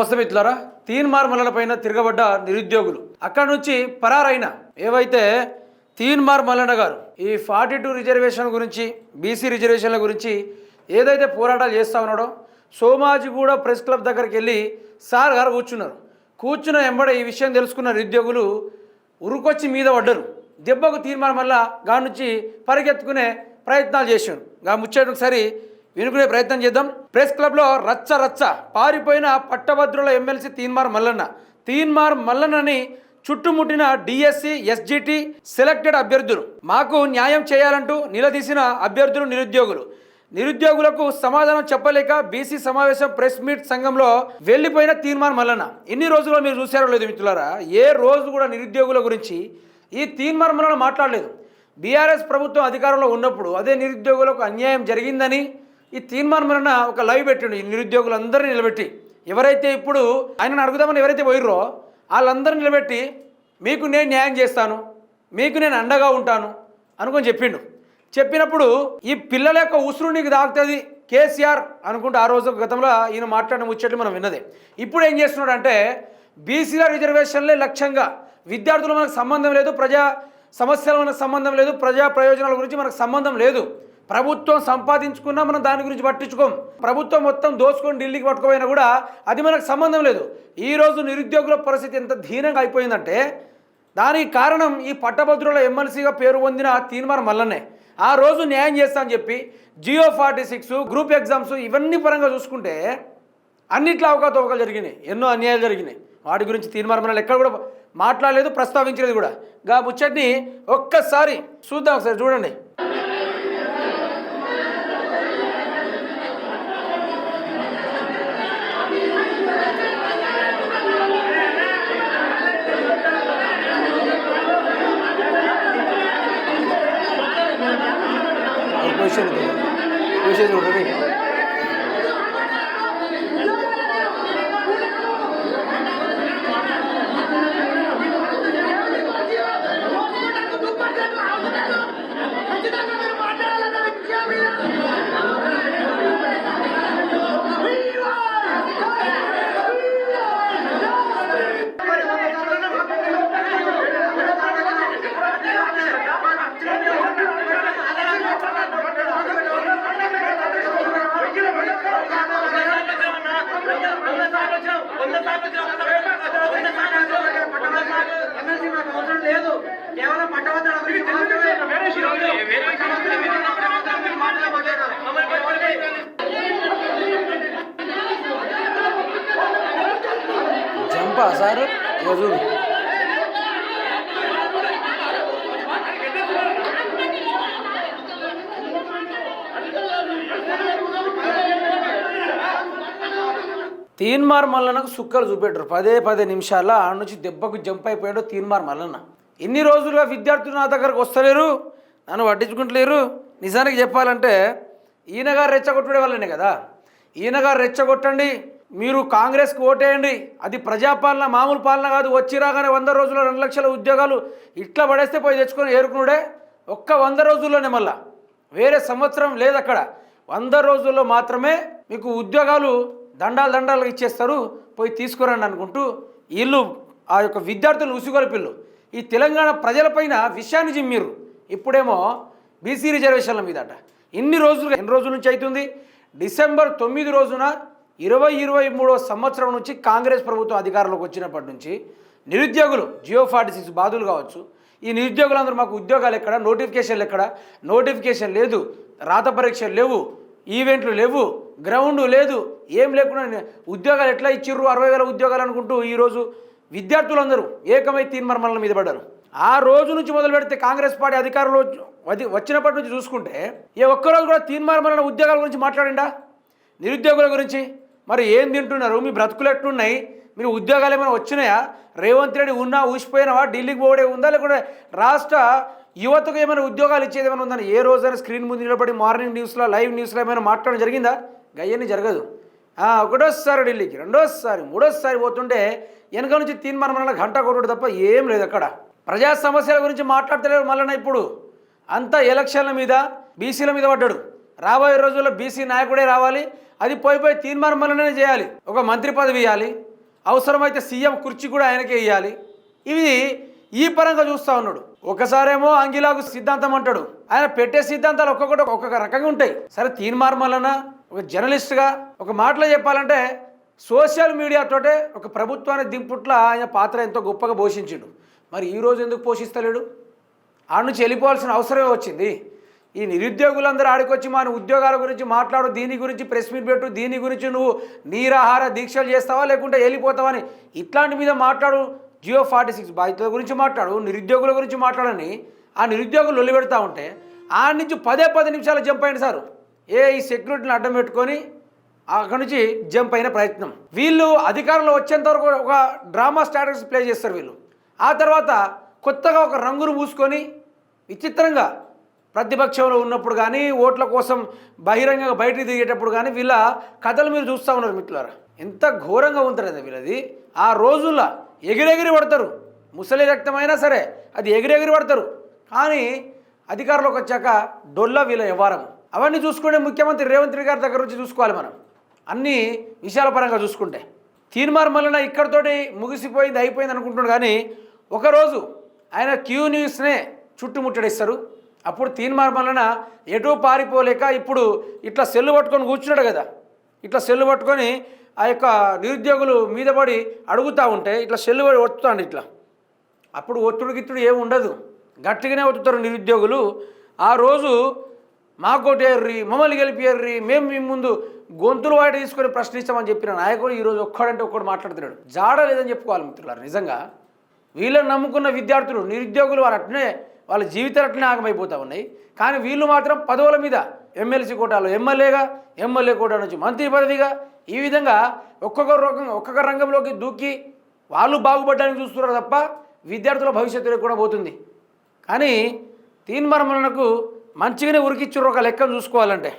నమస్తే మిత్రులారా తీన్మార్ మల్లల పైన తిరగబడ్డ నిరుద్యోగులు. అక్కడ నుంచి పరారైన ఏవైతే తీన్మార్ మల్లన్న గారు ఈ ఫార్టీ టూ రిజర్వేషన్ గురించి బీసీ రిజర్వేషన్ల గురించి ఏదైతే పోరాటాలు చేస్తా ఉన్నాడో సోమాజిగూడ ప్రెస్ క్లబ్ దగ్గరికి వెళ్ళి సార్ గారు కూర్చున్నారు. కూర్చున్న వెంబడ ఈ విషయం తెలుసుకున్న నిరుద్యోగులు ఉరుకొచ్చి మీద పడ్డరు. దెబ్బకు తీర్మానం వల్ల గా నుంచి పరిగెత్తుకునే ప్రయత్నాలు చేశారు. గా ముచ్చట వినుకునే ప్రయత్నం చేద్దాం. ప్రెస్ క్లబ్లో రచ్చ రచ్చ పారిపోయిన పట్టభద్రుల ఎమ్మెల్సీ తీన్మార్ మల్లన్న. తీన్మార్ మల్లన్నని చుట్టుముట్టిన డిఎస్సి ఎస్జిటి సెలెక్టెడ్ అభ్యర్థులు. మాకు న్యాయం చేయాలంటూ నిలదీసిన అభ్యర్థులు నిరుద్యోగులు. నిరుద్యోగులకు సమాధానం చెప్పలేక బీసీ సమావేశం ప్రెస్ మీట్ సంఘంలో వెళ్ళిపోయిన తీర్మాన్ మల్లన్న. ఇన్ని రోజుల్లో మీరు చూసారో లేదు మిత్రులారా ఏ రోజు కూడా నిరుద్యోగుల గురించి ఈ తీర్మాన్ మల్లన మాట్లాడలేదు. బీఆర్ఎస్ ప్రభుత్వం అధికారంలో ఉన్నప్పుడు అదే నిరుద్యోగులకు అన్యాయం జరిగిందని ఈ తీర్మానం వలన ఒక లైవ్ పెట్టిండు ఈ నిరుద్యోగులందరినీ నిలబెట్టి. ఎవరైతే ఇప్పుడు ఆయనను అడుగుదామని ఎవరైతే పోయిర్రో వాళ్ళందరినీ నిలబెట్టి మీకు నేను న్యాయం చేస్తాను మీకు నేను అండగా ఉంటాను అనుకొని చెప్పిండు. చెప్పినప్పుడు ఈ పిల్లల యొక్క ఉసురు నీకు తాగుతుంది కేసీఆర్ అనుకుంటే ఆ రోజు గతంలో ఈయన మాట్లాడిన ముచ్చట్లు మనం విన్నదే. ఇప్పుడు ఏం చేస్తున్నాడు అంటే బీసీల రిజర్వేషన్లే లక్ష్యంగా విద్యార్థులు మనకు సంబంధం లేదు ప్రజా సమస్యల మనకు సంబంధం లేదు ప్రజా ప్రయోజనాల గురించి మనకు సంబంధం లేదు. ప్రభుత్వం సంపాదించుకున్నా మనం దాని గురించి పట్టించుకోం. ప్రభుత్వం మొత్తం దోచుకొని ఢిల్లీకి పట్టుకుపోయినా కూడా అది మనకు సంబంధం లేదు. ఈరోజు నిరుద్యోగుల పరిస్థితి ఎంత ధీనంగా అయిపోయిందంటే దానికి కారణం ఈ పట్టభద్రుల ఎమ్మెల్సీగా పేరు పొందిన తీర్మానం మల్లనే ఆ రోజు న్యాయం చేస్తా అని చెప్పి GO forty six group exams ఇవన్నీ పరంగా చూసుకుంటే అన్నిట్లో అవకాతవకలు జరిగినాయి. ఎన్నో అన్యాయాలు జరిగినాయి. వాటి గురించి తీర్మానం మనల్ని ఎక్కడ కూడా మాట్లాడలేదు ప్రస్తావించలేదు కూడా. గా ముచ్చట్ని ఒక్కసారి చూద్దాం ఒకసారి చూడండి. 谢谢你们，我谢谢你们的。జంపా సార్ ఇక చూడు తీన్మార్ మల్లనకు సుక్కలు చూపెట్టరు పదే పదే నిమిషాల ఆడ నుంచి దెబ్బకు జంప్ అయిపోయాడు తీన్మార్ మల్లన్న ఇన్ని రోజులుగా విద్యార్థులు నా దగ్గరకు వస్తలేరు నన్ను పట్టించుకుంటలేరు నిజానికి చెప్పాలంటే ఈయన గారు రెచ్చగొట్టుడే వాళ్ళనే కదా। ఈయన గారు రెచ్చగొట్టండి మీరు కాంగ్రెస్కి ఓటేయండి. అది ప్రజాపాలన మామూలు పాలన కాదు. వచ్చి రాగానే వంద రోజుల్లో రెండు లక్షల ఉద్యోగాలు ఇట్లా పడేస్తే పోయి తెచ్చుకొని ఏరుకునుడే. ఒక్క వంద రోజుల్లోనే మళ్ళా. వేరే సంవత్సరం లేదు అక్కడ. వంద రోజుల్లో మాత్రమే మీకు ఉద్యోగాలు దండాలు దండాలు ఇచ్చేస్తారు. పోయి తీసుకురండి అనుకుంటూ వీళ్ళు ఆ యొక్క విద్యార్థులు ఉసుగొలిపిల్లు. ఈ తెలంగాణ ప్రజలపైన విషయాన్ని జిమ్మిర్రు ఇప్పుడేమో బీసీ రిజర్వేషన్ల మీదట. ఇన్ని రోజులు ఎన్ని రోజుల నుంచి అవుతుంది? డిసెంబర్ తొమ్మిది రోజున ఇరవై ఇరవై మూడో సంవత్సరం నుంచి కాంగ్రెస్ ప్రభుత్వం అధికారంలోకి వచ్చినప్పటి నుంచి నిరుద్యోగులు జియో ఫార్టీ సిక్స్ బాధులు కావచ్చు. ఈ నిరుద్యోగులందరూ మాకు ఉద్యోగాలు ఎక్కడ? నోటిఫికేషన్లు ఎక్కడ? నోటిఫికేషన్ లేదు. రాత పరీక్షలు లేవు. ఈవెంట్లు లేవు. గ్రౌండ్ లేదు. ఏం లేకుండా ఉద్యోగాలు ఎట్లా ఇచ్చిర్రు? అరవై వేల ఉద్యోగాలు అనుకుంటూ ఈరోజు విద్యార్థులందరూ ఏకమై తీర్మార్మల మీద పడ్డారు. ఆ రోజు నుంచి మొదలు పెడితే కాంగ్రెస్ పార్టీ అధికారంలో వచ్చి- వచ్చినప్పటి నుంచి చూసుకుంటే ఏ ఒక్కరోజు కూడా తీర్మార్మల ఉద్యోగాల గురించి మాట్లాడిండా? నిరుద్యోగుల గురించి? మరి ఏం తింటున్నారు? మీ బ్రతుకులు ఎట్లున్నాయి? మీరు ఉద్యోగాలు ఏమైనా వచ్చినాయా? రేవంత్ రెడ్డి ఉన్నా ఊసిపోయినావా? ఢిల్లీకి పోవడే ఉందా? లేకుంటే రాష్ట్ర యువతకు ఏమైనా ఉద్యోగాలు ఇచ్చేది ఏమైనా ఉందని ఏ రోజైనా స్క్రీన్ ముందు నిలబడి మార్నింగ్ న్యూస్లో లైవ్ న్యూస్లో ఏమైనా మాట్లాడడం జరిగిందా? గయ్యని జరగదు. ఒకటోసారి ఢిల్లీకి రెండోసారి మూడోసారి పోతుంటే వెనక నుంచి తీర్మానం గంట కొట్టుడు తప్ప ఏం లేదు అక్కడ. ప్రజా సమస్యల గురించి మాట్లాడతలేరు మళ్ళీ ఇప్పుడు. అంతా ఎలక్షన్ల మీద బీసీల మీద పడ్డాడు. రాబోయే రోజుల్లో బీసీ నాయకుడే రావాలి. అది పోయి పోయి తీర్మానం చేయాలి. ఒక మంత్రి పదవి ఇవ్వాలి అవసరమైతే సీఎం కుర్చీ కూడా ఆయనకే ఇవ్వాలి ఇవి ఈ పరంగా చూస్తూ ఉన్నాడు. ఒకసారేమో అంగిలాగు సిద్ధాంతం అంటాడు. ఆయన పెట్టే సిద్ధాంతాలు ఒక్కొక్కటి ఒక్కొక్క రకంగా ఉంటాయి. సరే తీన్మార్ ఒక జర్నలిస్ట్గా ఒక మాటలో చెప్పాలంటే సోషల్ మీడియాతోటే ఒక ప్రభుత్వాన్ని దింపుట్ల ఆయన పాత్ర ఎంతో గొప్పగా పోషించాడు. మరి ఈ రోజు ఎందుకు పోషిస్తలేడు? ఆ నుంచి వెళ్ళిపోవాల్సిన అవసరమే వచ్చింది. ఈ నిరుద్యోగులందరూ ఆడికొచ్చి మన ఉద్యోగాల గురించి మాట్లాడు దీని గురించి ప్రెస్ మీట్ పెట్టు దీని గురించి నువ్వు నీరాహార దీక్షలు చేస్తావా లేకుంటే వెళ్ళిపోతావా అని ఇట్లాంటి మీద మాట్లాడు జియో ఫార్టీ సిక్స్. బాధితుల గురించి మాట్లాడు నిరుద్యోగుల గురించి మాట్లాడని ఆ నిరుద్యోగులు లొల్లి ఉంటే ఆ నుంచి పదే పది నిమిషాలు జంప్ అయింది సారు. ఏ ఈ సెక్యూరిటీని అడ్డం పెట్టుకొని అక్కడి నుంచి జంప్ అయిన ప్రయత్నం. వీళ్ళు అధికారంలో వచ్చేంత వరకు ఒక డ్రామా స్టాటస్ ప్లే చేస్తారు వీళ్ళు. ఆ తర్వాత కొత్తగా ఒక రంగును పూసుకొని విచిత్రంగా ప్రతిపక్షంలో ఉన్నప్పుడు కానీ ఓట్ల కోసం బహిరంగంగా బయటికి తిరిగేటప్పుడు కానీ వీళ్ళ కథలు మీరు చూస్తూ ఉన్నారు మిత్రులారా. ఎంత ఘోరంగా ఉంటుంది వీళ్ళది. ఆ రోజుల్లో ఎగిరెగిరి పడతారు. ముసలి రక్తమైనా సరే అది ఎగిరెగిరి పడతారు. కానీ అధికారంలోకి వచ్చాక డొల్ల వీళ్ళ వ్యవహారం. అవన్నీ చూసుకుంటే ముఖ్యమంత్రి రేవంత్ రెడ్డి గారి దగ్గర నుంచి చూసుకోవాలి మనం. అన్ని విషయాల పరంగా చూసుకుంటే. తీర్మార్ మల్లన ఇక్కడితోటి ముగిసిపోయింది అయిపోయింది అనుకుంటున్నాడు కానీ ఒకరోజు ఆయన క్యూ న్యూస్నే చుట్టుముట్టడిస్తారు. అప్పుడు తీర్మార్ మల్లన ఎటు పారిపోలేక ఇప్పుడు ఇట్లా సెల్లు పట్టుకొని కూర్చున్నాడు కదా. ఇట్లా సెల్లు పట్టుకొని ఆ యొక్క నిరుద్యోగులు మీద పడి అడుగుతూ ఉంటే ఇట్లా సెల్లు పడి ఒత్తుతాండి ఇట్లా. అప్పుడు ఒత్తుడు గిత్తుడు ఏమి ఉండదు. గట్టిగానే ఒత్తుతారు నిరుద్యోగులు. ఆ రోజు మా కొట్టేర్రి మమ్మల్ని గెలిపియర్రి మేము మీ ముందు గొంతులు వాటి తీసుకొని ప్రశ్నిస్తామని చెప్పిన నాయకుడు ఈరోజు ఒక్కడంటే ఒక్కడు మాట్లాడుతున్నాడు. జాడ లేదని చెప్పుకోవాలి మిత్రులారు నిజంగా. వీళ్ళని నమ్ముకున్న విద్యార్థులు నిరుద్యోగులు వారు అట్నే వాళ్ళ జీవితాలు అట్లనే ఆగమైపోతూ ఉన్నాయి. కానీ వీళ్ళు మాత్రం పదవుల మీద ఎమ్మెల్సీ కోటాలో ఎమ్మెల్యేగా ఎమ్మెల్యే కోటా నుంచి మంత్రి పదవిగా ఈ విధంగా ఒక్కొక్క రకం ఒక్కొక్క రంగంలోకి దూకి వాళ్ళు బాగుపడడానికి చూస్తున్నారు తప్ప విద్యార్థుల భవిష్యత్తులో కూడా పోతుంది. కానీ తీన్మరమలకు మంచిగానే ఉరికిచ్చారు ఒక లెక్కను చూసుకోవాలంటే.